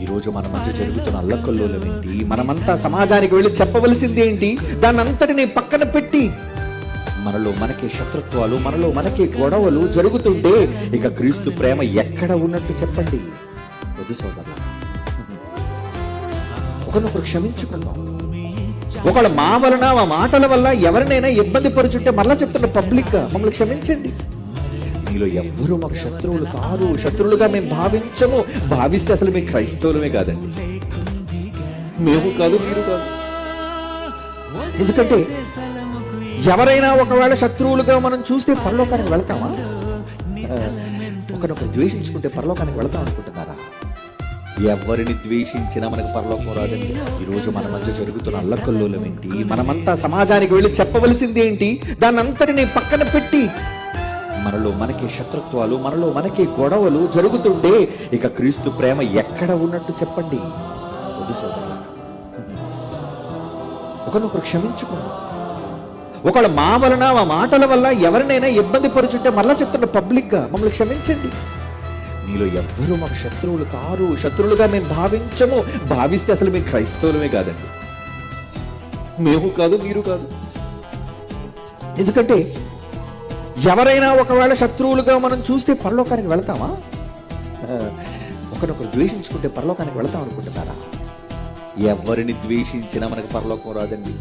ఈరోజు మన మధ్య జరుగుతున్న అల్లకల్లోలం ఏంటి మనమంతా సమాజానికి వెళ్ళి చెప్పవలసింది ఏంటి దాన్ని అంతటిని పక్కన పెట్టి. మనలో మనకే శత్రుత్వాలు మనలో మనకే గొడవలు జరుగుతుంటే ఇక క్రీస్తు ప్రేమ ఎక్కడ ఉన్నట్టు చెప్పండి? వద్దు ఒకరినొకరు క్షమించుకుందాం. ఒకళ్ళ మా వలన మా మాటల వల్ల ఎవరినైనా ఇబ్బంది పరుచుంటే మరలా చెప్తున్న పబ్లిక్గా మమ్మల్ని క్షమించండి. మీలో ఎవ్వరూ మాకు శత్రువులు కారు శత్రువులుగా మేము భావించము. భావిస్తే అసలు మేము క్రైస్తవులమే కాదండి. మేము కాదు మీరు కాదు. ఎందుకంటే ఎవరైనా ఒకవేళ శత్రువులుగా మనం చూస్తే పరలోకానికి వెళ్తామా? ఒకరినొకరు ద్వేషించుకుంటే పరలోకానికి వెళ్తాం అనుకుంటున్నారా? ఎవరిని ద్వేషించినా మనకు పరలోకం రాదండి. ఈరోజు మన మధ్య జరుగుతున్న అల్లకల్లోలం ఏంటి మనమంతా సమాజానికి వెళ్ళి చెప్పవలసింది ఏంటి దాన్ని అంతటిని పక్కన పెట్టి మనలో మనకి శత్రుత్వాలు మనలో మనకి గొడవలు జరుగుతుంటే ఇక క్రీస్తు ప్రేమ ఎక్కడ ఉన్నట్టు చెప్పండి? వద్దు సోదరులారా. ఒకరినొకరు క్షమించుకుందాం మా వలన మా మాటల వల్ల ఎవరినైనా ఇబ్బంది పరుచుంటే మళ్ళా చెప్తున్న పబ్లిక్గా మమ్మల్ని క్షమించండి. మీలో ఎవ్వరూ మాకు శత్రువులు కారు శత్రువులుగా మేము భావించము. భావిస్తే అసలు మేము క్రైస్తవులమే కాదండి. మేము కాదు మీరు కాదు. ఎందుకంటే ఎవరైనా ఒకవేళ శత్రువులుగా మనం చూస్తే పరలోకానికి వెళ్తామా? ఒకరినొకరు ద్వేషించుకుంటే పరలోకానికి వెళ్తాం అనుకుంటున్నారా ఎవరిని ద్వేషించినా మనకు పరలోకం రాదండి.